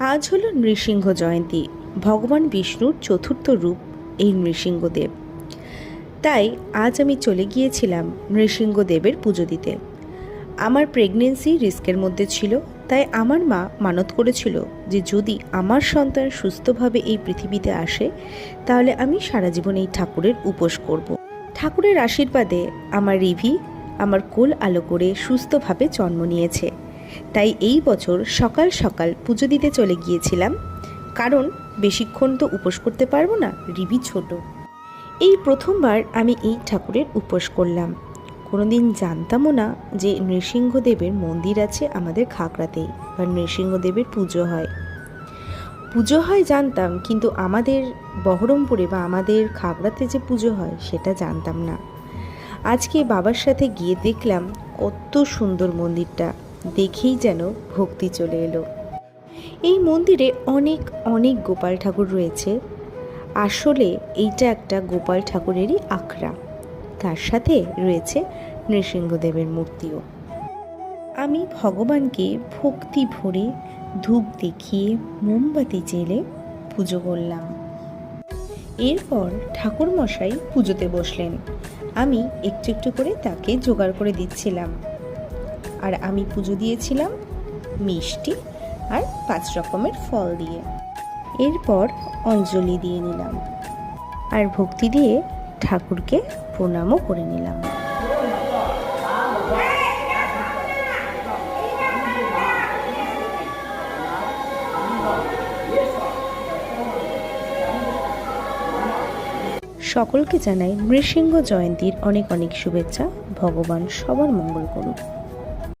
আজ হল নৃসিংহ জয়ন্তী, ভগবান বিষ্ণুর চতুর্থ রূপ, এই নৃসিংহদেব। তাই আজ আমি চলে গিয়েছিলাম নৃসিংহদেবের পুজো দিতে। আমার প্রেগনেন্সি রিস্কের মধ্যে ছিল, তাই আমার মা মানত করেছিল যে যদি আমার সন্তান সুস্থভাবে এই পৃথিবীতে আসে, তাহলে আমি সারা জীবন এই ঠাকুরের উপোস করব। ঠাকুরের আশীর্বাদে আমার রিভি আমার কোল আলো করে সুস্থভাবে জন্ম নিয়েছে। তাই এই বছর সকাল সকাল পুজো দিতে চলে গিয়েছিলাম। কারণ বেশিক্ষণ তো উপোস করতে পারব না, রিবি ছোট। এই প্রথমবার আমি এই ঠাকুরের উপোস করলাম। কোনোদিন জানতামও না যে নৃসিংহদেবের মন্দির আছে আমাদের খাগড়াতেই বা নৃসিংহদেবের পুজো হয়। পুজো হয় জানতাম, কিন্তু আমাদের বহরমপুরে বা আমাদের খাগড়াতে যে পুজো হয়, সেটা জানতাম না। আজকে বাবার সাথে গিয়ে দেখলাম কত সুন্দর মন্দিরটা। দেখেই যেন ভক্তি চলে এলো। এই মন্দিরে অনেক অনেক গোপাল ঠাকুর রয়েছে। আসলে এইটা একটা গোপাল ঠাকুরেরই আখড়া। তার সাথে রয়েছে নৃসিংহদেবের মূর্তিও। আমি ভগবানকে ভক্তি ভরে ধূপ দেখিয়ে মোমবাতি জেলে পুজো করলাম। এরপর ঠাকুর মশাই পুজোতে বসলেন। আমি একটু একটু করে তাকে জোগাড় করে দিচ্ছিলাম। আর আমি পুজো দিয়েছিলাম মিষ্টি আর পাঁচ রকমের ফল দিয়ে। এরপর অঞ্জলি দিয়ে নিলাম আর ভক্তি দিয়ে ঠাকুরকে প্রণামও করে নিলাম। সকলকে জানাই নৃসিংহ জয়ন্তীর অনেক অনেক শুভেচ্ছা। ভগবান সবার মঙ্গল করুক।